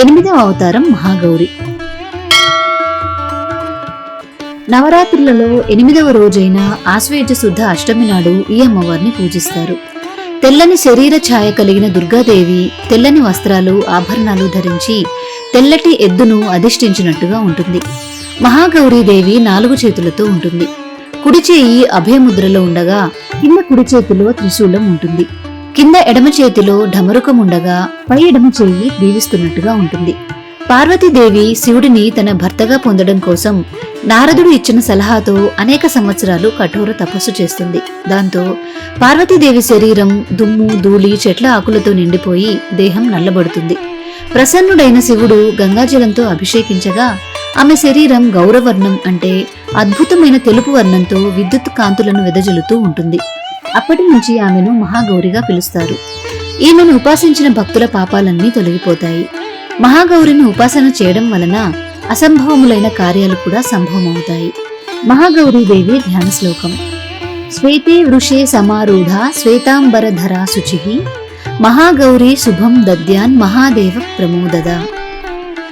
ఎనిమిదవ అవతారం మహాగౌరి. నవరాత్రులలో ఎనిమిదవ రోజైన ఆశ్వేజ శుద్ధ అష్టమి నాడు ఈ అమ్మవారిని పూజిస్తారు. తెల్లని శరీర ఛాయ కలిగిన దుర్గాదేవి తెల్లని వస్త్రాలు ఆభరణాలు ధరించి తెల్లటి ఎద్దును అధిష్ఠించినట్టుగా ఉంటుంది. మహాగౌరీదేవి నాలుగు చేతులతో ఉంటుంది. కుడి చేయి అభయముద్రలో ఉండగా కింద కుడి చేతిలో త్రిశూలం ఉంటుంది. కింద ఎడమ చేతిలో ఢమరుకం ఉండగా పై ఎడమ చేయి దీవిస్తున్నట్టుగా ఉంటుంది. పార్వతీదేవి శివుడిని తన భర్తగా పొందడం కోసం నారదుడు ఇచ్చిన సలహాతో అనేక సంవత్సరాలు కఠోర తపస్సు చేస్తుంది. దాంతో పార్వతీదేవి శరీరం దుమ్ము ధూళి చెట్ల ఆకులతో నిండిపోయి దేహం నల్లబడుతుంది. ప్రసన్నుడైన శివుడు గంగాజలంతో అభిషేకించగా ఆమె శరీరం గౌరవర్ణం అంటే అద్భుతమైన తెలుపు వర్ణంతో విద్యుత్ కాంతులను వెదజల్లుతూ ఉంటుంది. అప్పటి నుంచి ఆమెను మహాగౌరిగా పిలుస్తారు. ఈమెను ఉపాసించిన భక్తుల పాపాలన్నీ తొలగిపోతాయి. మహాగౌరిని ఉపాసన చేయడం వలన అసంభవములైన కార్యాలు కూడా సంభవమవుతాయి. మహాగౌరీదేవి ధ్యాన శ్లోకం. శ్వేతే వృషే సమారూఢ శ్వేతాంబరధరా శుచి. మహాగౌరీ శుభం దద్యాన్ మహాదేవ ప్రమోదద.